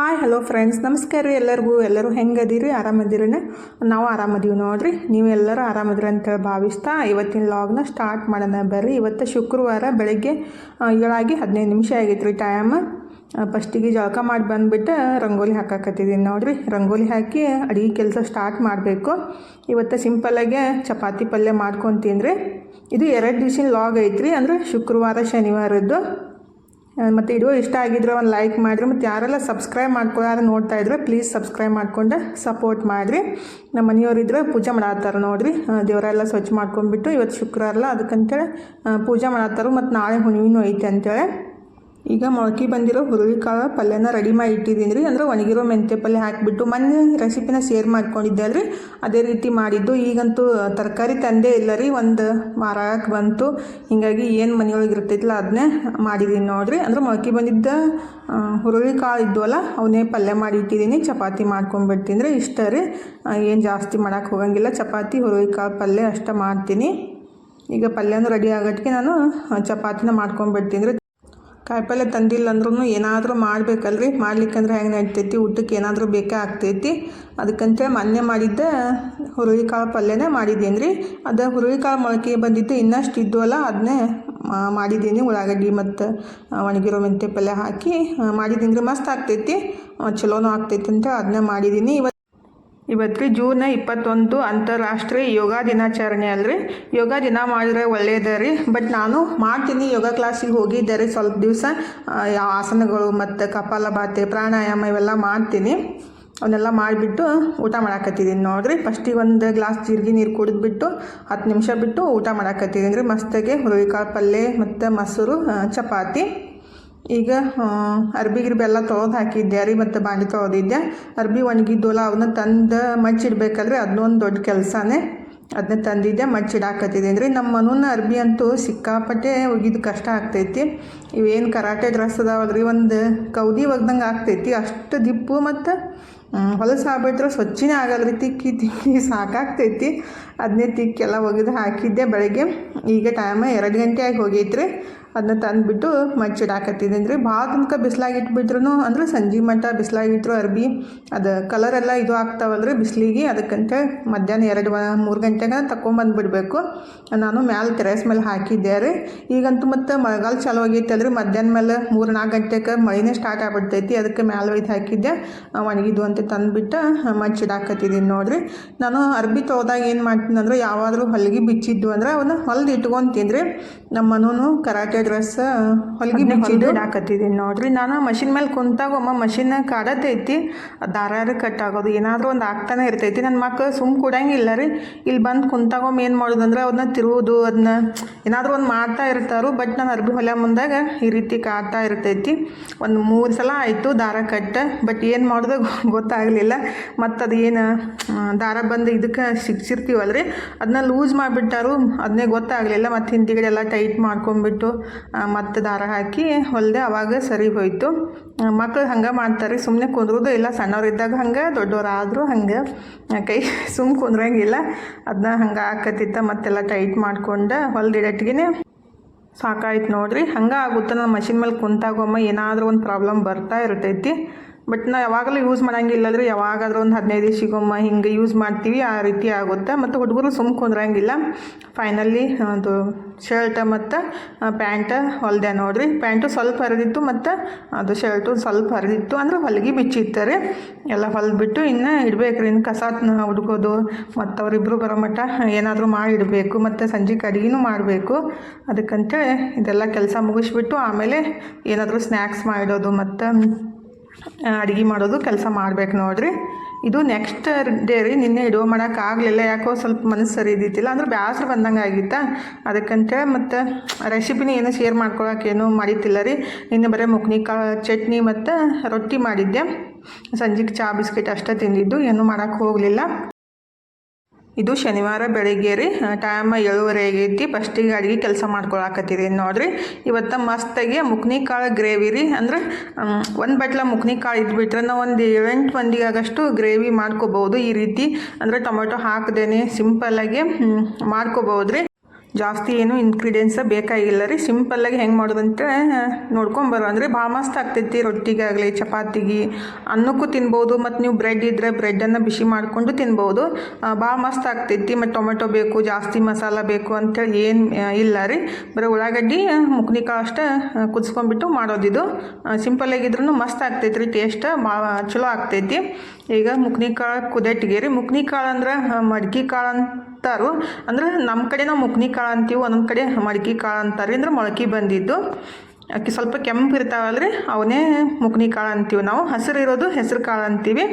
Hi hello friends ನಮಸ್ಕಾರ ರೀ ಎಲ್ಲರಿಗೂ. ಎಲ್ಲರೂ ಹೆಂಗದೀರಿ? ಆರಾಮದಿರಿ ನಾವು ಆರಾಮದೀವಿ ನೋಡ್ರಿ. ನೀವೆಲ್ಲರೂ ಆರಾಮದಿರಿ ಅಂತೇಳಿ ಭಾವಿಸ್ತಾ ಇವತ್ತಿನ ಲಾಗ್ನ ಸ್ಟಾರ್ಟ್ ಮಾಡೋಣ ಬರ್ರಿ. ಇವತ್ತು ಶುಕ್ರವಾರ ಬೆಳಗ್ಗೆ ಏಳಾಗಿ ಹದಿನೈದು ನಿಮಿಷ ಆಗೈತೆ ರೀ ಟೈಮ್ ಫಸ್ಟಿಗೆ ಜಳಕ ಮಾಡಿ ಬಂದುಬಿಟ್ಟು ರಂಗೋಲಿ ಹಾಕಾಕತ್ತಿದ್ದೀನಿ ನೋಡ್ರಿ. ರಂಗೋಲಿ ಹಾಕಿ ಅಡುಗೆ ಕೆಲಸ ಸ್ಟಾರ್ಟ್ ಮಾಡಬೇಕು. ಇವತ್ತು ಸಿಂಪಲ್ಲಾಗೆ ಚಪಾತಿ ಪಲ್ಯ ಮಾಡ್ಕೊತೀನಿ ರೀ ಇದು ಎರಡು ದಿವ್ಸಿನ ಲಾಗ್ ಐತ್ರಿ. ಅಂದರೆ ಶುಕ್ರವಾರ, ಶನಿವಾರದ್ದು. ಮತ್ತು ವಿಡಿಯೋ ಇಷ್ಟ ಆಗಿದ್ರೆ ಒಂದು ಲೈಕ್ ಮಾಡಿರಿ ಮತ್ತು ಯಾರೆಲ್ಲ ಸಬ್ಸ್ಕ್ರೈಬ್ ಮಾಡ್ಕೊಳ್ಳಾರ ನೋಡ್ತಾ ಇದ್ರೆ ಪ್ಲೀಸ್ ಸಬ್ಸ್ಕ್ರೈಬ್ ಮಾಡ್ಕೊಂಡು ಸಪೋರ್ಟ್ ಮಾಡಿರಿ. ನಮ್ಮ ಮನೆಯವರಿದ್ರೆ ಪೂಜೆ ಮಾಡತ್ತಾರ ನೋಡಿರಿ. ದೇವರೆಲ್ಲ ಸ್ವಚ್ಛ ಮಾಡ್ಕೊಂಡ್ಬಿಟ್ಟು ಇವತ್ತು ಶುಕ್ರವಾರ ಅದಕ್ಕಂತೇಳಿ ಪೂಜೆ ಮಾಡತ್ತಾರ, ಮತ್ತು ನಾಳೆ ಹುಣ್ಣಿಮೆನೂ ಐತೆ ಅಂತೇಳಿ. ಈಗ ಮೊಳಕೆ ಬಂದಿರೋ ಹುರುಳಿಕಾಳು ಪಲ್ಯನ ರೆಡಿ ಮಾಡಿ ಇಟ್ಟಿದ್ದೀನಿ ರೀ. ಅಂದರೆ ಒಣಗಿರೋ ಮೆಂತ್ಯ ಪಲ್ಯ ಹಾಕಿಬಿಟ್ಟು ಮೊನ್ನೆ ರೆಸಿಪಿನ ಶೇರ್ ಮಾಡ್ಕೊಂಡಿದ್ದೆ ಅಲ್ರಿ. ಅದೇ ರೀತಿ ಮಾಡಿದ್ದು. ಈಗಂತೂ ತರಕಾರಿ ತಂದೇ ಇಲ್ಲ ರೀ. ಒಂದು ಮಾರಾಕ್ ಬಂತು. ಹೀಗಾಗಿ ಏನು ಮನೆಯೊಳಗೆ ಇರ್ತೈತಿಲ್ಲ ಅದನ್ನೇ ಮಾಡಿದ್ದೀನಿ ನೋಡಿರಿ. ಅಂದ್ರೆ ಮೊಳಕೆ ಬಂದಿದ್ದ ಹುರುಳಿಕಾಳು ಇದ್ವಲ್ಲ, ಅವನ್ನೇ ಪಲ್ಯ ಮಾಡಿ ಇಟ್ಟಿದ್ದೀನಿ ಚಪಾತಿ ಮಾಡ್ಕೊಂಡ್ಬಿಡ್ತೀನಿ ರೀ. ಇಷ್ಟ ರೀ. ಏನು ಜಾಸ್ತಿ ಮಾಡೋಕ್ಕೆ ಹೋಗಂಗಿಲ್ಲ. ಚಪಾತಿ, ಹುರುಳಿಕಾಳು ಪಲ್ಯ ಅಷ್ಟೇ ಮಾಡ್ತೀನಿ. ಈಗ ಪಲ್ಯನೂ ರೆಡಿ ಆಗೋಕ್ಕೆ ನಾನು ಚಪಾತಿನ ಮಾಡ್ಕೊಂಡ್ಬಿಡ್ತೀನಿ ರೀ. ಕಾಯಿಪಲ್ಯ ತಂದಿಲ್ಲ ಅಂದ್ರೂ ಏನಾದರೂ ಮಾಡ್ಬೇಕಲ್ರಿ? ಮಾಡ್ಲಿಕ್ಕಂದ್ರೆ ಹೆಂಗೆ ನಡ್ತೈತಿ? ಊಟಕ್ಕೆ ಏನಾದರೂ ಬೇಕೇ ಆಗ್ತೈತಿ? ಅದಕ್ಕಂತೇಳಿ ಮೊನ್ನೆ ಮಾಡಿದ್ದೆ ಹುರುಳಿಕಾಳು ಪಲ್ಯನೇ ಮಾಡಿದ್ದೀನಿ ರೀ ಅದು ಹುರುಳಿಕಾಳು ಮೊಳಕೆ ಬಂದಿದ್ದು ಇನ್ನಷ್ಟು ಇದ್ವಲ್ಲ ಅದನ್ನೇ ಮಾಡಿದ್ದೀನಿ ಉಳ್ಳಾಗಡ್ಡಿ ಮತ್ತು ಒಣಗಿರೋ ಮೆಂತ್ಯ ಪಲ್ಯ ಹಾಕಿ ಮಾಡಿದ್ದೀನಿ ರೀ ಮಸ್ತ್ ಆಗ್ತೈತಿ. ಚಲೋನೂ ಆಗ್ತೈತಿ ಅಂತ ಅದನ್ನೇ ಮಾಡಿದ್ದೀನಿ. ಇವತ್ತು ಇವತ್ತು ರೀ ಜೂನ್ ಇಪ್ಪತ್ತೊಂದು ಅಂತಾರಾಷ್ಟ್ರೀಯ ಯೋಗ ದಿನಾಚರಣೆ ಅಲ್ರಿ. ಯೋಗ ದಿನ ಮಾಡಿದ್ರೆ ಒಳ್ಳೆಯದೇ ರೀ. ಬಟ್ ನಾನು ಮಾಡ್ತೀನಿ ಯೋಗ ಕ್ಲಾಸಿಗೆ ಹೋಗಿದ್ದೆ ರೀ ಸ್ವಲ್ಪ ದಿವಸ. ಆಸನಗಳು ಮತ್ತು ಕಪಾಲಭಾತಿ, ಪ್ರಾಣಾಯಾಮ ಇವೆಲ್ಲ ಮಾಡ್ತೀನಿ. ಅವನ್ನೆಲ್ಲ ಮಾಡಿಬಿಟ್ಟು ಊಟ ಮಾಡಾಕತ್ತಿದ್ದೀನಿ ನೋಡಿರಿ. ಫಸ್ಟಿಗೆ ಒಂದು ಗ್ಲಾಸ್ ಜೀರಿಗೆ ನೀರು ಕುಡಿದ್ಬಿಟ್ಟು ಹತ್ತು ನಿಮಿಷ ಬಿಟ್ಟು ಊಟ ಮಾಡಾಕತ್ತಿದ್ದೀನಿ ರೀ. ಮಸ್ತಾಗಿ ಹುರುಳಿಕಾಳು ಪಲ್ಯ ಮತ್ತು ಮೊಸರು ಚಪಾತಿ. ಈಗ ಅರ್ಬಿ ಗಿರ್ಬಿ ಎಲ್ಲ ತೊಳೆದು ಹಾಕಿದ್ದೆ. ರೀ ಮತ್ತು ಬಾಣಿ ತೊಳೆದಿದ್ದೆ. ಅರ್ಬಿ ಒಣಗಿದ್ದೋಲ ಅವನ್ನ ತಂದು ಮಚ್ಚಿಡ್ಬೇಕಲ್ರಿ ಅದನ್ನೊಂದು ದೊಡ್ಡ ಕೆಲಸನೇ. ಅದನ್ನ ತಂದಿದ್ದೆ ಮಚ್ಚಿಡಾಕತ್ತಿದ್ದೀನಿ ರೀ ನಮ್ಮ ಮನೂನ ಅರ್ಬಿ ಅಂತೂ ಸಿಕ್ಕಾಪಟ್ಟೆ ಒಗಿದು ಕಷ್ಟ ಆಗ್ತೈತಿ. ಇವೇನು ಕರಾಟೆ ಡ್ರೆಸ್ ಅದಾವಲ್ಲ ಒಂದು ಕೌದಿ ಒಗ್ದಂಗೆ ಆಗ್ತೈತಿ. ಅಷ್ಟು ದಿಪ್ಪು ಮತ್ತು ಹೊಲಸು ಆಗ್ಬಿಟ್ರೆ ಸ್ವಚ್ಛನೇ ಆಗಲ್ಲ ರೀ ತಿಕ್ಕಿ ತಿಕ್ಕಿ ಸಾಕಾಗ್ತೈತಿ. ಅದನ್ನೇ ತಿಕ್ಕೆಲ್ಲ ಒಗೆದು ಹಾಕಿದ್ದೆ ಬೆಳಗ್ಗೆ. ಈಗ ಟೈಮ್ ಎರಡು ಗಂಟೆ ಆಗಿ ಹೋಗೈತ್ರಿ. ಅದನ್ನ ತಂದುಬಿಟ್ಟು ಮಚ್ಚಿಡಾಕತ್ತಿದ್ದೀನಿ ರೀ ಭಾಳ ತನಕ ಬಿಸ್ಲಾಗಿ ಇಟ್ಬಿಟ್ರು ಅಂದ್ರೆ ಸಂಜೆ ಮಟ್ಟ ಬಿಸ್ಲಾಗಿಟ್ರು ಅರ್ಬಿ. ಅದು ಕಲರ್ ಎಲ್ಲ ಇದು ಆಗ್ತಾವಲ್ರಿ ಬಿಸಿಲಿಗೆ. ಅದಕ್ಕಂತೆ ಮಧ್ಯಾಹ್ನ ಎರಡು ಮೂರು ಗಂಟೆಗೆ ತಗೊಂಬಂದ್ಬಿಡ್ಬೇಕು ನಾನು ಮ್ಯಾಲೆ ಟೆರೆಸ್ ಮೇಲೆ ಹಾಕಿದ್ದೆ ರೀ. ಈಗಂತೂ ಮತ್ತು ಮಳೆಗಾಲ ಚಾಲು ಆಗೈತೆ ರೀ ಮಧ್ಯಾಹ್ನ ಮೇಲೆ ಮೂರು ನಾಲ್ಕು ಗಂಟೆಗೆ ಮಳೆನೇ ಸ್ಟಾರ್ಟ್ ಆಗ್ಬಿಡ್ತೈತಿ. ಅದಕ್ಕೆ ಮ್ಯಾಲೆ ಒಯ್ದು ಹಾಕಿದ್ದೆ. ಒಣಗಿದ್ದು ಅಂತ ತಂದುಬಿಟ್ಟು ಮಚ್ಚಿಡಾಕತ್ತಿದ್ದೀನಿ ನೋಡಿರಿ. ನಾನು ಅರ್ಬಿ ತೋದಾಗ ಏನು ಮಾಡ್ತೀನಿ ಅಂದ್ರೆ ಯಾವಾದರೂ ಹೊಲಿಗೆ ಬಿಚ್ಚಿದ್ದು ಅಂದ್ರೆ ಅವನ್ನ ಹೊಲ್ದು ಇಟ್ಕೊತೀನಿ ರೀ. ನಮ್ಮ ಮನೂನು ಡ್ರೆಸ್ ಹೊಲಿಗೆ ಹಾಕತ್ತಿದ್ದೀನಿ ನೋಡ್ರಿ. ನಾನು ಮಷಿನ್ ಮೇಲೆ ಕುಂತಾಗ ಒಮ್ಮ ಮಷಿನ್ ಕಾಡತೈತಿ. ದಾರಾರು ಕಟ್ ಆಗೋದು ಏನಾದರೂ ಒಂದು ಆಗ್ತಾನೆ ಇರ್ತೈತಿ. ನನ್ನ ಮಕ್ಕಳು ಸುಮ್ಮ ಕೊಡಂಗಿಲ್ಲ ರೀ. ಇಲ್ಲಿ ಬಂದು ಕುಂತಾಗೊಮ್ಮೆ ಏನು ಮಾಡೋದು ಅಂದ್ರೆ ಅದನ್ನ ತಿರುವುದು ಅದನ್ನ ಏನಾದರೂ ಒಂದು ಮಾಡ್ತಾ ಇರ್ತಾರೋ. ಬಟ್ ನಾನು ಅರ್ಬಿ ಹೊಲ ಮುಂದಾಗ ಈ ರೀತಿ ಕಾಡ್ತಾ ಇರ್ತೈತಿ. ಒಂದು ಮೂರು ಸಲ ಆಯಿತು ದಾರ ಕಟ್ ಬಟ್ ಏನು ಮಾಡೋದು ಗೊತ್ತಾಗಲಿಲ್ಲ. ಮತ್ತು ಅದು ಏನು ದಾರ ಬಂದು ಇದಕ್ಕೆ ಸಿಕ್ಸಿರ್ತೀವಲ್ರಿ ಅದನ್ನ ಲೂಸ್ ಮಾಡಿಬಿಟ್ಟಾರು. ಅದನ್ನೇ ಗೊತ್ತಾಗಲಿಲ್ಲ. ಮತ್ತು ಹಿಂದಿಗಡೆ ಎಲ್ಲ ಟೈಟ್ ಮಾಡ್ಕೊಂಬಿಟ್ಟು ಮತ್ತು ದಾರ ಹಾಕಿ ಹೊಲಿದೆ ಅವಾಗ ಸರಿ ಹೋಯಿತು. ಮಕ್ಳು ಹಂಗೆ ಮಾಡ್ತಾರೆ ಸುಮ್ಮನೆ ಕುಂದ್ರೋದು ಇಲ್ಲ ಸಣ್ಣವರಿದ್ದಾಗ ಹಂಗೆ, ದೊಡ್ಡವರಾದರೂ ಹಂಗೆ. ಕೈ ಸುಮ್ಮ ಕುಂದ್ರಂಗಿಲ್ಲ. ಅದನ್ನ ಹಂಗೆ ಹಾಕತ್ತಿತ್ತ ಮತ್ತೆಲ್ಲ ಟೈಟ್ ಮಾಡ್ಕೊಂಡು ಹೊಲ್ದಿಡಟ್ಟಿಗೆ ಸಾಕಾಯ್ತು ನೋಡ್ರಿ. ಹಂಗೆ ಆಗುತ್ತೆ, ನಾನು ಮಷಿನ್ ಮೇಲೆ ಕುಂತಾಗೊಮ್ಮ ಏನಾದರೂ ಒಂದು ಪ್ರಾಬ್ಲಮ್ ಬರ್ತಾ ಇರ್ತೈತಿ. ಬಟ್ ನಾವು ಯಾವಾಗಲೂ ಯೂಸ್ ಮಾಡಂಗಿಲ್ಲ ಅಂದರೆ ಯಾವಾಗಾದ್ರೂ ಒಂದು ಹದಿನೈದು ದಿವಸಿಗೊಮ್ಮ ಹಿಂಗೆ ಯೂಸ್ ಮಾಡ್ತೀವಿ, ಆ ರೀತಿ ಆಗುತ್ತೆ. ಮತ್ತು ಹುಡುಗರು ಸುಮ್ಮ ಕುಂದ್ರಂಗಿಲ್ಲ. ಫೈನಲಿ ಅದು ಶರ್ಟ್ ಮತ್ತು ಪ್ಯಾಂಟ್ ಹೊಲ್ದೆ ನೋಡ್ರಿ. ಪ್ಯಾಂಟು ಸ್ವಲ್ಪ ಹರಿದಿತ್ತು ಮತ್ತು ಅದು ಶರ್ಟು ಸ್ವಲ್ಪ ಹರಿದಿತ್ತು ಅಂದ್ರೆ ಹೊಲಿಗೆ ಬಿಚ್ಚಿತ್ತಾರೆ ಎಲ್ಲ ಹೊಲ್ಬಿಟ್ಟು ಇನ್ನು ಇಡ್ಬೇಕು ರೀ ಇನ್ನು ಕಸ ಹುಡುಕೋದು ಮತ್ತು ಅವರಿಬ್ಬರು ಬರೋ ಮಟ್ಟ ಏನಾದರೂ ಮಾಡಿಡಬೇಕು. ಮತ್ತು ಸಂಜೆ ಅಡುಗೆನೂ ಮಾಡಬೇಕು. ಅದಕ್ಕಂತೇಳಿ ಇದೆಲ್ಲ ಕೆಲಸ ಮುಗಿಸ್ಬಿಟ್ಟು ಆಮೇಲೆ ಏನಾದರೂ ಸ್ನ್ಯಾಕ್ಸ್ ಮಾಡಿಡೋದು. ಮತ್ತು ಅಡುಗೆ ಮಾಡೋದು ಕೆಲಸ ಮಾಡ್ಬೇಕು ನೋಡ್ರಿ. ಇದು ನೆಕ್ಸ್ಟ್ ಡೇ ರೀ, ನಿನ್ನೆ ಇಡೋ ಮಾಡೋಕ್ಕಾಗಲಿಲ್ಲ ಯಾಕೋ ಸ್ವಲ್ಪ ಮನಸ್ಸು ಸರಿ ಇದ್ದಿತ್ತಿಲ್ಲ ಅಂದ್ರೆ ಬ್ಯಾಸ್ರ ಬಂದಂಗೆ ಆಗಿತ್ತಾ? ಅದಕ್ಕಂತೇಳಿ ಮತ್ತು ರೆಸಿಪಿನ ಏನೂ ಶೇರ್ ಮಾಡ್ಕೊಳಕ್ಕೇನು ಮಾಡಿತ್ತಿಲ್ಲ ರೀ. ನಿನ್ನೆ ಬರೀ ಮುಕ್ನಿಕಾಳು ಚಟ್ನಿ ಮತ್ತು ರೊಟ್ಟಿ ಮಾಡಿದ್ದೆ. ಸಂಜೆಗೆ ಚಹಾ ಬಿಸ್ಕೆಟ್ ಅಷ್ಟೇ ತಿಂದಿದ್ದು, ಏನೂ ಮಾಡೋಕ್ಕೆ ಹೋಗಲಿಲ್ಲ. ಇದು ಶನಿವಾರ ಬೆಳಿಗ್ಗೆ ರೀ. ಟೈಮ್ ಏಳುವರೆ ಆಗೈತಿ. ಫಸ್ಟಿಗೆ ಅಡುಗೆ ಕೆಲಸ ಮಾಡ್ಕೊಳಕತ್ತಿದ್ದೀನಿ ನೋಡ್ರಿ. ಇವತ್ತು ಮಸ್ತಾಗಿ ಮುಕ್ನಿ ಕಾಳು ಗ್ರೇವಿ ರೀ. ಅಂದ್ರೆ ಒಂದು ಬಟ್ಲ ಮುಕ್ನಿ ಕಾಳು ಇದ್ಬಿಟ್ರೆ ನಾವು ಒಂದು ಏಳೆಂಟು ಮಂದಿಗೆ ಆಗಷ್ಟು ಗ್ರೇವಿ ಮಾಡ್ಕೋಬೋದು ಈ ರೀತಿ. ಅಂದರೆ ಟೊಮೆಟೊ ಹಾಕ್ದೇನೆ ಸಿಂಪಲ್ಲಾಗಿ ಮಾಡ್ಕೋಬೋದು ರೀ. ಜಾಸ್ತಿ ಏನು ಇನ್ಗ್ರೀಡಿಯೆಂಟ್ಸ ಬೇಕಾಗಿಲ್ಲ ರೀ. ಸಿಂಪಲ್ಲಾಗಿ ಹೆಂಗೆ ಮಾಡೋದಂತ ನೋಡ್ಕೊಂಬರೋ ಅಂದರೆ ಭಾಳ ಮಸ್ತ್ ಆಗ್ತೈತಿ ರೊಟ್ಟಿಗಾಗಲಿ ಚಪಾತಿಗೆ. ಅನ್ನಕ್ಕೂ ತಿನ್ಬೋದು, ಮತ್ತು ನೀವು ಬ್ರೆಡ್ ಇದ್ದರೆ ಬ್ರೆಡ್ಡನ್ನು ಬಿಸಿ ಮಾಡಿಕೊಂಡು ತಿನ್ಬೋದು. ಭಾಳ ಮಸ್ತ್ ಆಗ್ತೈತಿ. ಮತ್ತು ಟೊಮೆಟೊ ಬೇಕು, ಜಾಸ್ತಿ ಮಸಾಲ ಬೇಕು ಅಂತೇಳಿ ಏನು ಇಲ್ಲ ರೀ. ಬರೀ ಉಳ್ಳಾಗಡ್ಡಿ ಮುಕ್ನಿಕಾಳು ಅಷ್ಟೇ ಕುದಿಸ್ಕೊಂಡ್ಬಿಟ್ಟು ಮಾಡೋದಿದು. ಸಿಂಪಲ್ಲಾಗಿದ್ರೂ ಮಸ್ತ್ ಆಗ್ತೈತಿ ರೀ ಟೇಸ್ಟ್ ಭಾಳ ಚಲೋ ಆಗ್ತೈತಿ. ಈಗ ಮುಕ್ನಿಕಾಳು ಕುದಟ್ಟಿಗೆ ರೀ. ಮುಕ್ನಿಕಾಳು ಅಂದ್ರೆ ಮಡ್ಕಿ ಕಾಳು ಅಂತಾರು ಅಂದ್ರೆ ನಮ್ಮ ಕಡೆ ನಾವು ಮುಕ್ನಿ ಕಾಳು ಅಂತೀವಿ, ಒಂದೊಂದು ಕಡೆ ಮಡ್ಕಿ ಕಾಳು ಅಂತಾರೆ. ಅಂದ್ರೆ ಮೊಳಕೆ ಬಂದಿದ್ದು. ಅಕ್ಕಿ ಸ್ವಲ್ಪ ಕೆಂಪು ಇರ್ತಾವಲ್ರಿ, ಅವನೇ ಮುಕ್ನಿ ಕಾಳು ಅಂತೀವಿ ನಾವು. ಹಸಿರು ಇರೋದು ಹೆಸರು ಕಾಳು ಅಂತೀವಿ.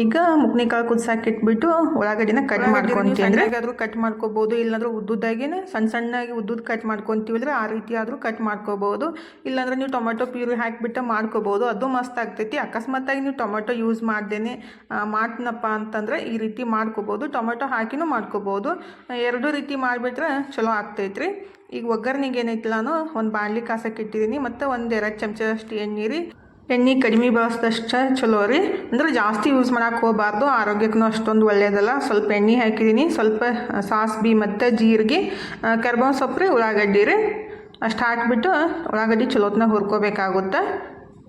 ಈಗ ಮುಗ್ನಿಕಾಳು ಕಾಳು ಕುದಿಸಾಕಿಟ್ಬಿಟ್ಟು ಉಳ್ಳಾಗಡ್ಡಿನ ಕಟ್ ಮಾಡ್ಕೊಂತೀವಿ ಹೇಗಾದರೂ ಕಟ್ ಮಾಡ್ಕೋಬೋದು ಇಲ್ಲಾಂದ್ರೆ ಉದ್ದುದ್ದಾಗೇನೆ ಸಣ್ಣ ಸಣ್ಣಗೆ ಉದ್ದುದ್ದು ಕಟ್ ಮಾಡ್ಕೊತೀವಿ ಅಂದ್ರೆ ಆ ರೀತಿ ಆದರೂ ಕಟ್ ಮಾಡ್ಕೋಬೋದು. ಇಲ್ಲಾಂದ್ರೆ ನೀವು ಟೊಮೆಟೊ ಪ್ಯೂರಿ ಹಾಕಿಬಿಟ್ಟು ಮಾಡ್ಕೋಬೋದು. ಅದು ಮಸ್ತ್ ಆಗ್ತೈತಿ. ಅಕಸ್ಮಾತಾಗಿ ನೀವು ಟೊಮೆಟೊ ಯೂಸ್ ಮಾಡ್ದೇನೆ ಮಾಡ್ತೀನಪ್ಪ ಅಂತಂದ್ರೆ ಈ ರೀತಿ ಮಾಡ್ಕೋಬೋದು. ಟೊಮೆಟೊ ಹಾಕಿನೂ ಮಾಡ್ಕೋಬೋದು. ಎರಡೂ ರೀತಿ ಮಾಡಿಬಿಟ್ರೆ ಚಲೋ ಆಗ್ತೈತ್ರಿ. ಈಗ ಒಗ್ಗರ್ನಿಗೆ ಏನೈತಿಲ್ಲ ನಾನು ಒಂದು ಬಾಣಲಿ ಕಾಸಕ್ಕೆ ಇಟ್ಟಿದ್ದೀನಿ ಮತ್ತು ಒಂದು ಎರಡು ಚಮಚದಷ್ಟು ಎಣ್ಣೆ ರೀ. ಎಣ್ಣೆ ಕಡಿಮೆ ಬಳಸಿದಷ್ಟು ಚಲೋ ರೀ. ಅಂದ್ರೆ ಜಾಸ್ತಿ ಯೂಸ್ ಮಾಡಕ್ಕೆ ಹೋಗಬಾರ್ದು. ಆರೋಗ್ಯಕ್ಕೂ ಅಷ್ಟೊಂದು ಒಳ್ಳೆಯದಲ್ಲ ಸ್ವಲ್ಪ ಎಣ್ಣೆ ಹಾಕಿದ್ದೀನಿ ಸ್ವಲ್ಪ ಸಾಸ್ಬಿ ಮತ್ತು ಜೀರಿಗೆ ಕರ್ಬೇವು ಸೊಪ್ಪು ರೀ, ಉಳ್ಳಾಗಡ್ಡಿ ರೀ. ಅಷ್ಟು ಹಾಕಿಬಿಟ್ಟು ಉಳ್ಳಾಗಡ್ಡಿ ಚಲೋತ್ನಾಗ ಹುರ್ಕೋಬೇಕಾಗುತ್ತೆ.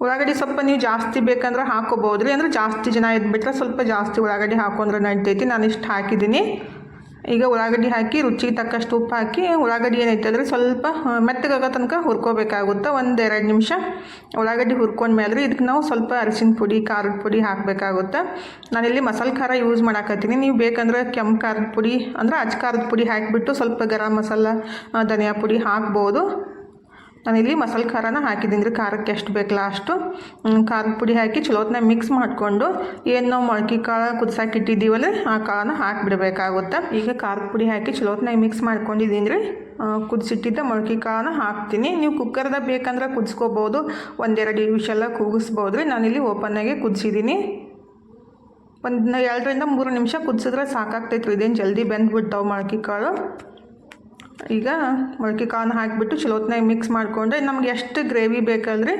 ಉಳ್ಳಾಗಡ್ಡಿ ಸ್ವಲ್ಪ ನೀವು ಜಾಸ್ತಿ ಬೇಕಂದ್ರೆ ಹಾಕೋಬೋದು ರೀ ಅಂದ್ರೆ ಜಾಸ್ತಿ ಜನ ಇದ್ಬಿಟ್ರೆ ಸ್ವಲ್ಪ ಜಾಸ್ತಿ ಉಳ್ಳಾಗಡ್ಡಿ ಹಾಕೊಂಡ್ರೆ ನಡಿತೈತಿ. ನಾನು ಇಷ್ಟು ಹಾಕಿದ್ದೀನಿ ಈಗ ಉಳ್ಳಾಗಡ್ಡಿ ಹಾಕಿ, ರುಚಿಗೆ ತಕ್ಕಷ್ಟು ಉಪ್ಪು ಹಾಕಿ, ಉಳ್ಳಾಗಡ್ಡಿ ಏನೈತೆ ಅಂದರೆ ಸ್ವಲ್ಪ ಮೆತ್ತಗಾಗೋ ತನಕ ಹುರ್ಕೋಬೇಕಾಗುತ್ತೆ. ಒಂದು ಎರಡು ನಿಮಿಷ ಉಳ್ಳಾಗಡ್ಡಿ ಹುರ್ಕೊಂಡ್ಮೇಲೆ ಇದಕ್ಕೆ ನಾವು ಸ್ವಲ್ಪ ಅರಿಶಿನ ಪುಡಿ, ಖಾರದ ಪುಡಿ ಹಾಕಬೇಕಾಗುತ್ತೆ. ನಾನಿಲ್ಲಿ ಮಸಾಲೆ ಖಾರ ಯೂಸ್ ಮಾಡಾಕತ್ತೀನಿ. ನೀವು ಬೇಕಂದ್ರೆ ಕೆಂಪು ಖಾರದ ಪುಡಿ, ಅಂದ್ರೆ ಅಚ್ಚ ಖಾರದ ಪುಡಿ ಹಾಕಿಬಿಟ್ಟು ಸ್ವಲ್ಪ ಗರಂ ಮಸಾಲ ಧನಿಯಾ ಪುಡಿ ಹಾಕ್ಬೋದು. ನಾನಿಲ್ಲಿ ಮಸಾಲೆ ಖಾರನ ಹಾಕಿದ್ದೀನಿ. ರೀ ಖಾರಕ್ಕೆ ಎಷ್ಟು ಬೇಕು ಲಾಸ್ಟು ಖಾರದ ಪುಡಿ ಹಾಕಿ ಚಲೋತ್ನ ಮಿಕ್ಸ್ ಮಾಡಿಕೊಂಡು ಏನು ನಾವು ಮೊಳಕೆ ಕಾಳು ಕುದ್ಸಾಕ್ ಇಟ್ಟಿದ್ದೀವಲ್ಲ ಆ ಕಾಳನ್ನ ಹಾಕಿಬಿಡ್ಬೇಕಾಗುತ್ತೆ. ಈಗ ಖಾರದ ಪುಡಿ ಹಾಕಿ ಚಲೋತ್ನ ಮಿಕ್ಸ್ ಮಾಡ್ಕೊಂಡಿದ್ದೀನಿ ರೀ. ಕುದಿಸಿಟ್ಟಿದ್ದ ಮೊಳಕೆ ಕಾಳನ್ನ ಹಾಕ್ತೀನಿ. ನೀವು ಕುಕ್ಕರ್ದಾಗ ಬೇಕಂದ್ರೆ ಕುದಿಸ್ಕೋಬೋದು. ಒಂದೆರಡು ನಿಮಿಷೆಲ್ಲ ಕೂಗಿಸ್ಬೋದು ರೀ. ನಾನಿಲ್ಲಿ ಓಪನ್ನಾಗೆ ಕುದಿಸಿದ್ದೀನಿ. ಒಂದು ಎರಡರಿಂದ ಮೂರು ನಿಮಿಷ ಕುದಿಸಿದ್ರೆ ಸಾಕಾಗ್ತೈತೆ ರೀ ಇದೇನು ಜಲ್ದಿ ಬೆಂದ್ಬಿಡ್ತಾವೆ ಮೊಳಕೆ ಕಾಳು. ಈಗ ಮೊಳಕೆ ಕಾನ್ ಹಾಕಿಬಿಟ್ಟು ಚಲೋತ್ನಾಗ ಮಿಕ್ಸ್ ಮಾಡಿಕೊಂಡ್ರೆ ನಮ್ಗೆ ಎಷ್ಟು ಗ್ರೇವಿ ಬೇಕಂದ್ರೆ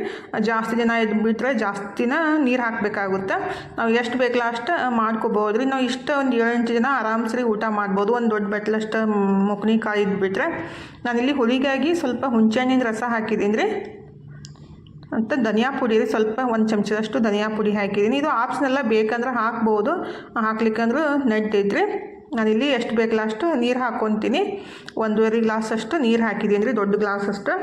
ಜಾಸ್ತಿ ಜನ ಇದ್ಬಿಟ್ರೆ ಜಾಸ್ತಿನ ನೀರು ಹಾಕಬೇಕಾಗುತ್ತೆ. ನಾವು ಎಷ್ಟು ಬೇಕಲ್ಲ ಅಷ್ಟು ಮಾಡ್ಕೋಬೋದು. ರೀ ನಾವು ಇಷ್ಟು ಒಂದು ಏಳೆಂಟು ಜನ ಆರಾಮ್ಸ್ರಿ ಊಟ ಮಾಡ್ಬೋದು. ಒಂದು ದೊಡ್ಡ ಬಟ್ಲಷ್ಟು ಮೊಕ್ನಿ ಕಾಯಿ ಇದ್ಬಿಟ್ರೆ ನಾನಿಲ್ಲಿ ಹುಳಿಗಾಗಿ ಸ್ವಲ್ಪ ಹುಂಚೆಹಣ್ಣಿನ ರಸ ಹಾಕಿದ್ದೀನಿ ರೀ. ಅಂತ ಧನಿಯಾ ಪುಡಿ ರೀ ಸ್ವಲ್ಪ ಒಂದು ಚಮಚದಷ್ಟು ಧನಿಯಾ ಪುಡಿ ಹಾಕಿದ್ದೀನಿ ಇದು ಆಪ್ಷನೆಲ್ಲ ಬೇಕಂದ್ರೆ ಹಾಕ್ಬೋದು. ಹಾಕ್ಲಿಕ್ಕಂದ್ರೂ ನಡ್ತೈತ್ರಿ ನಾನಿಲ್ಲಿ ಎಷ್ಟು ಬೇಕಲ್ಲ ಅಷ್ಟು ನೀರು ಹಾಕ್ಕೊತೀನಿ ಒಂದೂವರೆ ಗ್ಲಾಸ್ ಅಷ್ಟು ನೀರು ಹಾಕಿದ್ದೀನಿ ರೀ, ದೊಡ್ಡ ಗ್ಲಾಸ್ ಅಷ್ಟು.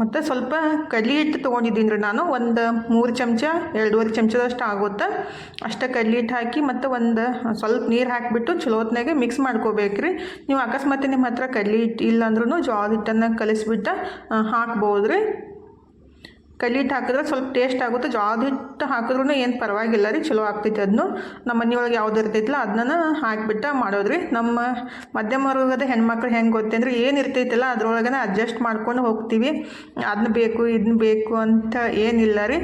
ಮತ್ತು ಸ್ವಲ್ಪ ಕಡ್ಲಿ ಹಿಟ್ಟು ತೊಗೊಂಡಿದ್ದೀನಿ ರೀ ನಾನು, ಒಂದು ಮೂರು ಚಮಚ, ಎರಡೂವರೆ ಚಮಚದಷ್ಟು ಆಗುತ್ತೆ. ಅಷ್ಟೇ ಕಡ್ಲಿ ಹಿಟ್ಟು ಹಾಕಿ ಮತ್ತು ಒಂದು ಸ್ವಲ್ಪ ನೀರು ಹಾಕಿಬಿಟ್ಟು ಚಲೋತ್ನಾಗೆ ಮಿಕ್ಸ್ ಮಾಡ್ಕೋಬೇಕು ರೀ. ನೀವು ಅಕಸ್ಮಾತ್ ನಿಮ್ಮ ಹತ್ರ ಕಡ್ಲಿ ಹಿಟ್ಟು ಇಲ್ಲಾಂದ್ರೂ ಜೋಳದ ಹಿಟ್ಟನ್ನು ಕಲಿಸ್ಬಿಟ್ಟು ಹಾಕ್ಬೋದು ರೀ ಕಡ್ಲೆ ಹಿಟ್ಟು ಹಾಕಿದ್ರೆ ಸ್ವಲ್ಪ ಟೇಸ್ಟ್ ಆಗುತ್ತೆ. ಜೋಳದ ಹಿಟ್ಟು ಹಾಕಿದ್ರೂ ಏನು ಪರವಾಗಿಲ್ಲ ರೀ, ಚಲೋ ಆಗ್ತೈತೆ ಅದನ್ನು ನಮ್ಮ ಮನೆಯೊಳಗೆ ಯಾವ್ದು ಇರ್ತೈತಲ್ಲ ಅದನ್ನ ಹಾಕಿಬಿಟ್ಟು ಮಾಡೋದ್ರಿ. ನಮ್ಮ ಮಧ್ಯಮ ವರ್ಗದ ಹೆಣ್ಮಕ್ಳು ಹೆಂಗೆ ಗೊತ್ತಂದ್ರೆ ಏನು ಇರ್ತೈತಲ್ಲ ಅದ್ರೊಳಗೇ ಅಡ್ಜಸ್ಟ್ ಮಾಡ್ಕೊಂಡು ಹೋಗ್ತೀವಿ. ಅದನ್ನ ಬೇಕು ಇದನ್ನ ಬೇಕು ಅಂತ ಏನಿಲ್ಲ ರೀ.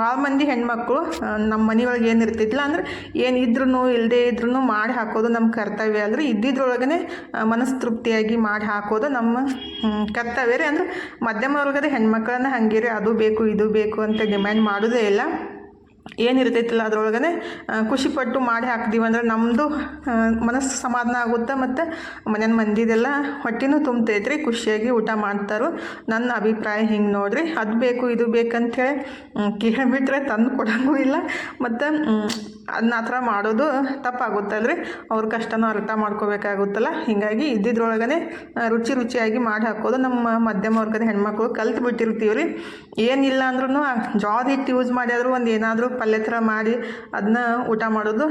ಭಾಳ ಮಂದಿ ಹೆಣ್ಮಕ್ಳು ನಮ್ಮ ಮನೆಯೊಳಗೆ ಏನು ಇರ್ತೈತಲ್ಲ ಅಂದ್ರೆ ಏನು ಇದ್ರೂ ಇಲ್ಲದೆ ಇದ್ರೂ ಮಾಡಿ ಹಾಕೋದು ನಮ್ಮ ಕರ್ತವ್ಯ ಅಲ್ರಿ. ಇದ್ದಿದ್ರೊಳಗನೆ ಮನಸ್ಸು ಮನಸ್ತೃಪ್ತಿಯಾಗಿ ಮಾಡಿ ಹಾಕೋದು ನಮ್ಮ ಕರ್ತವ್ಯ ರೀ. ಅಂದ್ರೆ ಮಧ್ಯಮ ವರ್ಗದ ಹೆಣ್ಮಕ್ಳನ್ನ ಹಂಗೆ ರೀ ಅದು ಬೇಕು, ಇದು ಬೇಕು ಅಂತ ಡಿಮ್ಯಾಂಡ್ ಮಾಡೋದೇ ಇಲ್ಲ. ಏನಿರ್ತೈತಿಲ್ಲ ಅದರೊಳಗನೆ ಖುಷಿಪಟ್ಟು ಮಾಡಿ ಹಾಕ್ತೀವಿ. ಅಂದ್ರೆ ನಮ್ಮದು ಮನಸ್ಸು ಸಮಾಧಾನ ಆಗುತ್ತೆ ಮತ್ತು ಮನೇನ ಮಂದಿದೆಲ್ಲ ಹೊಟ್ಟೆನೂ ತುಂಬ್ತೈತ್ರಿ, ಖುಷಿಯಾಗಿ ಊಟ ಮಾಡ್ತಾರೋ. ನನ್ನ ಅಭಿಪ್ರಾಯ ಹಿಂಗೆ ನೋಡಿರಿ. ಅದು ಬೇಕು, ಇದು ಬೇಕಂತೇಳಿ ಕೇಳಿಬಿಟ್ರೆ ತಂದು ಕೊಡೋಂಗೂ ಇಲ್ಲ. ಮತ್ತು ಅದನ್ನ ಆ ಥರ ಮಾಡೋದು ತಪ್ಪಾಗುತ್ತಲ್ರಿ ಅವ್ರ ಕಷ್ಟನೂ ಅರ್ಥ ಮಾಡ್ಕೋಬೇಕಾಗುತ್ತಲ್ಲ. ಹೀಗಾಗಿ ಇದ್ದಿದ್ರೊಳಗನೆ ರುಚಿ ರುಚಿಯಾಗಿ ಮಾಡಿ ಹಾಕೋದು ನಮ್ಮ ಮಧ್ಯಮ ವರ್ಗದ ಹೆಣ್ಮಕ್ಳು ಕಲ್ತು ಬಿಟ್ಟಿರ್ತೀವಿ ರೀ. ಏನಿಲ್ಲ ಅಂದ್ರೂ ಜೋಳದ ಹಿಟ್ಟು ಯೂಸ್ ಮಾಡಿಯಾದರೂ ಒಂದು ಏನಾದರೂ ಪಲ್ಯ ಥರ ಮಾಡಿ ಅದನ್ನ ಊಟ ಮಾಡೋದು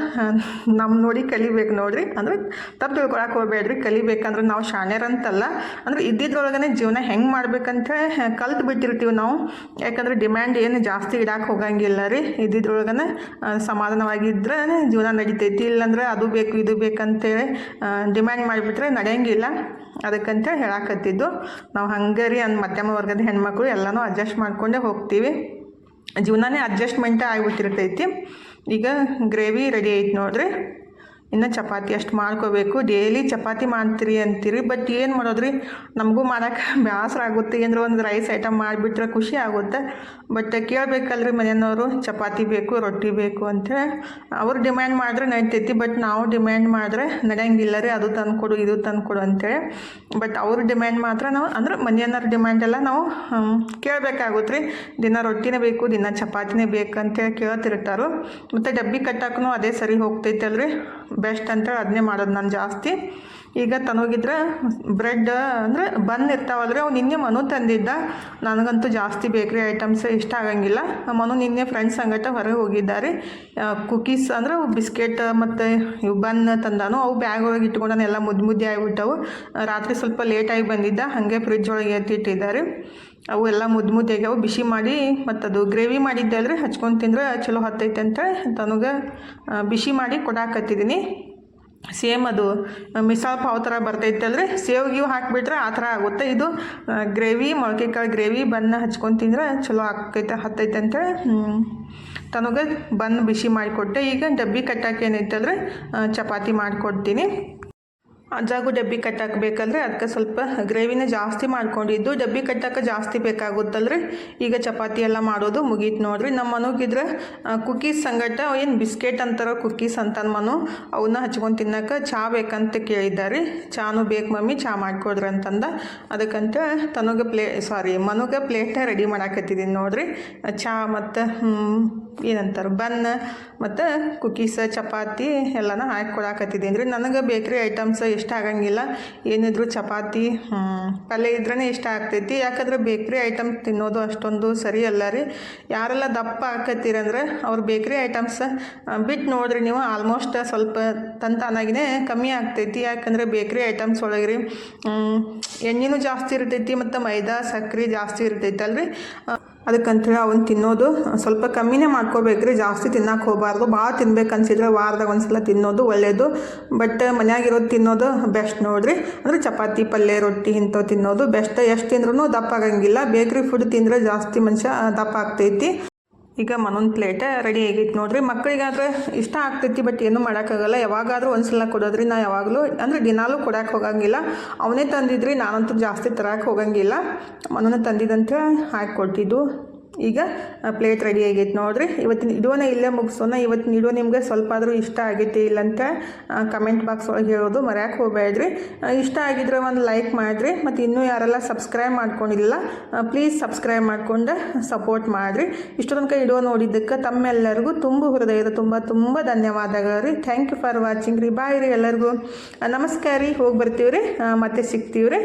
ನಮ್ಮ ನೋಡಿ ಕಲಿಬೇಕು ನೋಡ್ರಿ. ಅಂದ್ರೆ ತಪ್ಪು ತಿಳ್ಕೊಳಕ್ಕೆ ಹೋಗ್ಬೇಡ್ರಿ. ಕಲಿಬೇಕಂದ್ರೆ ನಾವು ಶಾಣ್ಯರಂತಲ್ಲ. ಅಂದ್ರೆ ಇದ್ದಿದ್ರೊಳಗನೆ ಜೀವನ ಹೆಂಗೆ ಮಾಡ್ಬೇಕಂತ ಕಲ್ತು ಬಿಟ್ಟಿರ್ತೀವಿ ನಾವು. ಯಾಕಂದ್ರೆ ಡಿಮ್ಯಾಂಡ್ ಏನು ಜಾಸ್ತಿ ಇಡಕ್ಕೆ ಹೋಗಂಗಿಲ್ಲ ರೀ. ಇದ್ದಿದ್ರೊಳಗನೆ ಆ, ಸಮಾಧಾನವಾಗಿದ್ದರೆ ಜೀವನ ನಡಿತೈತಿ, ಇಲ್ಲಾಂದ್ರೆ ಅದು ಬೇಕು, ಇದು ಬೇಕಂತೇಳಿ ಡಿಮ್ಯಾಂಡ್ ಮಾಡಿಬಿಟ್ರೆ ನಡೆಯಂಗಿಲ್ಲ. ಅದಕ್ಕಂತ ಹೇಳಾಕತ್ತಿದ್ದು, ನಾವು ಹಂಗೆ ರೀ ಅಂದ್ ಮಧ್ಯಮ ವರ್ಗದ ಹೆಣ್ಮಕ್ಳು ಎಲ್ಲನೂ ಅಡ್ಜಸ್ಟ್ ಮಾಡಿಕೊಂಡೇ ಹೋಗ್ತೀವಿ. ಜೀವನನೇ ಅಡ್ಜಸ್ಟ್ಮೆಂಟೇ ಆಗಿಬಿಟ್ಟಿರ್ತೈತಿ. ಈಗ ಗ್ರೇವಿ ರೆಡಿ ಐತಿ ನೋಡ್ರಿ. ಇನ್ನು ಚಪಾತಿ ಅಷ್ಟು ಮಾಡ್ಕೋಬೇಕು. ಡೇಲಿ ಚಪಾತಿ ಮಾಡ್ತೀರಿ ಅಂತೀರಿ ಬಟ್ ಏನು ಮಾಡೋದ್ರಿ? ನಮಗೂ ಮಾಡೋಕ್ಕೆ ಬೇಸರ ಆಗುತ್ತೆ. ಏನರ ಒಂದು ರೈಸ್ ಐಟಮ್ ಮಾಡಿಬಿಟ್ರೆ ಖುಷಿ ಆಗುತ್ತೆ. ಬಟ್ ಕೇಳಬೇಕಲ್ರಿ ಮನೆಯವರು, ಚಪಾತಿ ಬೇಕು, ರೊಟ್ಟಿ ಬೇಕು ಅಂತೇಳಿ ಅವ್ರು ಡಿಮ್ಯಾಂಡ್ ಮಾಡಿದ್ರೆ ನಡೀತೈತಿ ಬಟ್ ನಾವು ಡಿಮ್ಯಾಂಡ್ ಮಾಡಿದ್ರೆ ನಡೆಯಂಗಿಲ್ಲ ರೀ. ಅದು ತಂದುಕೊಡು ಇದು ತಂದುಕೊಡು ಅಂತೇಳಿ ಬಟ್ ಅವ್ರ ಡಿಮ್ಯಾಂಡ್ ಮಾತ್ರ ನಾವು, ಅಂದ್ರೆ ಮನೆಯವ್ರ ಡಿಮ್ಯಾಂಡ್ ಎಲ್ಲ ನಾವು ಕೇಳಬೇಕಾಗುತ್ತೆ ರೀ ದಿನ ರೊಟ್ಟಿನೇ ಬೇಕು, ದಿನ ಚಪಾತಿನೇ ಬೇಕು ಅಂತೇಳಿ ಕೇಳ್ತಿರ್ತಾರೋ. ಮತ್ತು ಡಬ್ಬಿ ಕಟ್ಟಾಕೂ ಅದೇ ಸರಿ ಹೋಗ್ತೈತಲ್ರಿ. ಬೆಸ್ಟ್ ಅಂತೇಳಿ ಅದನ್ನೇ ಮಾಡೋದು ನಾನು ಜಾಸ್ತಿ. ಈಗ ತನಗಿದ್ರೆ ಬ್ರೆಡ್ ಅಂದರೆ ಬನ್ ಇರ್ತಾವಲ್ರಿ ಅವು ನಿನ್ನೆ ಮನು ತಂದಿದ್ದ. ನನಗಂತೂ ಜಾಸ್ತಿ ಬೇಕ್ರಿ ಐಟಮ್ಸ್ ಇಷ್ಟ ಆಗಂಗಿಲ್ಲ. ಮನು ನಿನ್ನೆ ಫ್ರೆಂಡ್ಸ್ ಸಂಗಟ ಹೊರಗೆ ಹೋಗಿದ್ದಾರೆ. ಕುಕೀಸ್ ಅಂದ್ರೆ ಬಿಸ್ಕೆಟ್ ಮತ್ತು ಇವು ಬನ್ ತಂದಾನು. ಅವು ಬ್ಯಾಗ್ ಒಳಗೆ ಇಟ್ಕೊಂಡಾನ ಎಲ್ಲ ಮುದ್ದು ಮುದ್ದೆ ಆಗಿಬಿಟ್ಟವು. ರಾತ್ರಿ ಸ್ವಲ್ಪ ಲೇಟಾಗಿ ಬಂದಿದ್ದ. ಹಾಗೆ ಫ್ರಿಜ್ ಒಳಗೆ ಎತ್ತಿಟ್ಟಿದ್ದಾರೆ. ಅವು ಎಲ್ಲ ಮುದ್ದು ಮುದ್ದೆ ಆಗ್ಯಾವು ಬಿಸಿ ಮಾಡಿ ಮತ್ತು ಅದು ಗ್ರೇವಿ ಮಾಡಿದ್ದೆ ಅಲ್ರಿ ಹಚ್ಕೊಂಡು ತಿಂದ್ರೆ ಚಲೋ ಹತ್ತೈತೆ ಅಂತ ತನಗೆ ಬಿಸಿ ಮಾಡಿ ಕೊಡಾಕತ್ತಿದ್ದೀನಿ ಸೇಮ್ ಅದು ಮಿಸಾಲ್ ಪಾವ್ ಥರ ಬರ್ತೈತಲ್ರಿ ಸೇವ್ ಗೀವ್ ಹಾಕಿಬಿಟ್ರೆ ಆ ಥರ ಆಗುತ್ತೆ. ಇದು ಗ್ರೇವಿ ಮೊಳಕೆ ಕಾಳು ಗ್ರೇವಿ ಬನ್ನ ಹಚ್ಕೊಂಡು ತಿಂದ್ರೆ ಚಲೋ ಆಕೈತೆ, ಹತ್ತೈತೆ ಅಂತೇಳಿ ತನಗೆ ಬನ್ ಬಿಸಿ ಮಾಡಿಕೊಟ್ಟೆ. ಈಗ ಡಬ್ಬಿ ಕಟ್ಟಾಕೇನೈತೆ ಅಂದರೆ ಚಪಾತಿ ಮಾಡಿಕೊಡ್ತೀನಿ. ಅಜ್ಜಾಗು ಡಬ್ಬಿ ಕಟ್ಟಕ್ಕೆ ಬೇಕಲ್ರಿ ಅದಕ್ಕೆ ಸ್ವಲ್ಪ ಗ್ರೇವಿನ ಜಾಸ್ತಿ ಮಾಡ್ಕೊಂಡಿದ್ದು ಡಬ್ಬಿ ಕಟ್ಟಕ್ಕೆ ಜಾಸ್ತಿ ಬೇಕಾಗುತ್ತಲ್ರಿ. ಈಗ ಚಪಾತಿ ಎಲ್ಲ ಮಾಡೋದು ಮುಗೀತು ನೋಡ್ರಿ. ನಮ್ಮ ಮನಗಿದ್ರೆ ಕುಕ್ಕೀಸ್ ಸಂಗಟ, ಏನು ಬಿಸ್ಕೆಟ್ ಅಂತಾರ ಕುಕ್ಕೀಸ್ ಅಂತ ಮನು ಅವನ್ನ ಹಚ್ಕೊಂಡು ತಿನ್ನಕ್ಕೆ ಚಹಾ ಬೇಕಂತ ಕೇಳಿದ್ದಾರೆ. ಚಾನು ಬೇಕು ಮಮ್ಮಿ ಚಹಾ ಮಾಡಿಕೊಡ್ರಿ ಅಂತಂದ. ಅದಕ್ಕಂತ ತನಗೆ ಪ್ಲೇ ಸಾರಿ ಮನುಗೆ ಪ್ಲೇಟ ರೆಡಿ ಮಾಡಾಕತ್ತಿದ್ದೀನಿ ನೋಡ್ರಿ. ಚಹಾ ಮತ್ತು ಏನಂತಾರೆ, ಬನ್ ಮತ್ತು ಕುಕ್ಕೀಸ್ ಚಪಾತಿ ಎಲ್ಲನ ಹಾಕಿ ಕೊಡಾಕತ್ತಿದ್ದೀನಿ ರೀ ನನಗೆ ಬೇಕ್ರಿ ಐಟಮ್ಸ್ ಇಷ್ಟ ಆಗಂಗಿಲ್ಲ. ಏನಿದ್ರು ಚಪಾತಿ ಪಲ್ಯ ಇದ್ರೇ ಇಷ್ಟ ಆಗ್ತೈತಿ. ಯಾಕಂದ್ರೆ ಬೇಕ್ರಿ ಐಟಮ್ಸ್ ತಿನ್ನೋದು ಅಷ್ಟೊಂದು ಸರಿ ಅಲ್ಲ ರೀ. ಯಾರೆಲ್ಲ ದಪ್ಪ ಹಾಕತ್ತೀರಂದ್ರೆ ಅವ್ರು ಬೇಕ್ರಿ ಐಟಮ್ಸ್ ಬಿಟ್ಟು ನೋಡ್ರಿ ನೀವು. ಆಲ್ಮೋಸ್ಟ್ ಸ್ವಲ್ಪ ತಂತಾನಾಗಿನೇ ಕಮ್ಮಿ ಆಗ್ತೈತಿ. ಯಾಕಂದ್ರೆ ಬೇಕ್ರಿ ಐಟಮ್ಸ್ ಒಳಗೆ ರೀ ಎಣ್ಣೆನೂ ಜಾಸ್ತಿ ಇರ್ತೈತಿ ಮತ್ತು ಮೈದಾ ಸಕ್ಕರೆ ಜಾಸ್ತಿ ಇರ್ತೈತೆ ಅಲ್ರಿ ಅದಕ್ಕಂತೇಳಿ ಅವನು ತಿನ್ನೋದು ಸ್ವಲ್ಪ ಕಮ್ಮಿನೇ ಮಾಡ್ಕೋಬೇಕ್ರಿ, ಜಾಸ್ತಿ ತಿನ್ನಕ್ಕೆ ಹೋಗಬಾರ್ದು. ಭಾಳ ತಿನ್ಬೇಕು ಅನ್ಸಿದ್ರೆ ವಾರದಾಗ ಒಂದು ಸಲ ತಿನ್ನೋದು ಒಳ್ಳೆಯದು ಬಟ್ ಮನ್ಯಾಗಿರೋದು ತಿನ್ನೋದು ಬೆಸ್ಟ್ ನೋಡಿರಿ. ಅಂದರೆ ಚಪಾತಿ, ಪಲ್ಯ, ರೊಟ್ಟಿ ಇಂಥವು ತಿನ್ನೋದು ಬೆಸ್ಟ್ ಎಷ್ಟು ತಿಂದ್ರೂ ದಪ್ಪ ಆಗಂಗಿಲ್ಲ. ಬೇಕ್ರಿ ಫುಡ್ ತಿಂದರೆ ಜಾಸ್ತಿ ಮನುಷ್ಯ ದಪ್ಪ ಆಗ್ತೈತಿ. ಈಗ ಮನೊಂದು ಪ್ಲೇಟ್ ರೆಡಿ ಆಗೈತೆ ನೋಡಿರಿ. ಮಕ್ಕಳಿಗಾದ್ರೆ ಇಷ್ಟ ಆಗ್ತೈತಿ ಬಟ್ ಏನೂ ಮಾಡೋಕ್ಕಾಗಲ್ಲ. ಯಾವಾಗಾದರೂ ಒಂದ್ಸಲ ಕೊಡೋದ್ರಿ ನಾ ಯಾವಾಗಲೂ. ಅಂದರೆ ದಿನಾಲೂ ಕೊಡಕ್ಕೆ ಹೋಗಂಗಿಲ್ಲ. ಅವನೇ ತಂದಿದ್ರಿ, ನಾನಂತೂ ಜಾಸ್ತಿ ತರಕ್ಕೆ ಹೋಗಂಗಿಲ್ಲ. ಮನನ ತಂದಿದ್ದಂತ ಹಾಕಿ ಕೊಟ್ಟಿದ್ದು ಈಗ ಪ್ಲೇಟ್ ರೆಡಿ ಆಗೈತೆ ನೋಡಿರಿ. ಇವತ್ತಿನ ಇಡೋನ ಇಲ್ಲೇ ಮುಗಿಸೋಣ. ಇವತ್ತಿನ ಇಡೋ ನಿಮಗೆ ಸ್ವಲ್ಪ ಆದರೂ ಇಷ್ಟ ಆಗೈತೆ ಇಲ್ಲಂತ ಕಮೆಂಟ್ ಬಾಕ್ಸ್ ಒಳಗೆ ಹೇಳೋದು ಮರ್ಯಾಕೆ ಹೋಗಬೇಡ್ರಿ. ಇಷ್ಟ ಆಗಿದ್ರೆ ಒಂದು ಲೈಕ್ ಮಾಡಿರಿ. ಮತ್ತು ಇನ್ನೂ ಯಾರೆಲ್ಲ ಸಬ್ಸ್ಕ್ರೈಬ್ ಮಾಡ್ಕೊಂಡಿಲ್ಲ ಪ್ಲೀಸ್ ಸಬ್ಸ್ಕ್ರೈಬ್ ಮಾಡ್ಕೊಂಡು ಸಪೋರ್ಟ್ ಮಾಡಿರಿ. ಇಷ್ಟು ತನಕ ಇಡೋ ನೋಡಿದ್ದಕ್ಕೆ ತಮ್ಮೆಲ್ಲರಿಗೂ ತುಂಬ ಹೃದಯದ ತುಂಬ ತುಂಬ ಧನ್ಯವಾದಗಳು ರೀ. ಥ್ಯಾಂಕ್ ಯು ಫಾರ್ ವಾಚಿಂಗ್ ರೀ. ಬಾಯ್ ರೀ ಎಲ್ಲರಿಗೂ. ನಮಸ್ಕಾರ ರೀ. ಹೋಗಿ ಬರ್ತೀವಿ ರೀ ಮತ್ತೆ ಸಿಗ್ತೀವಿ ರೀ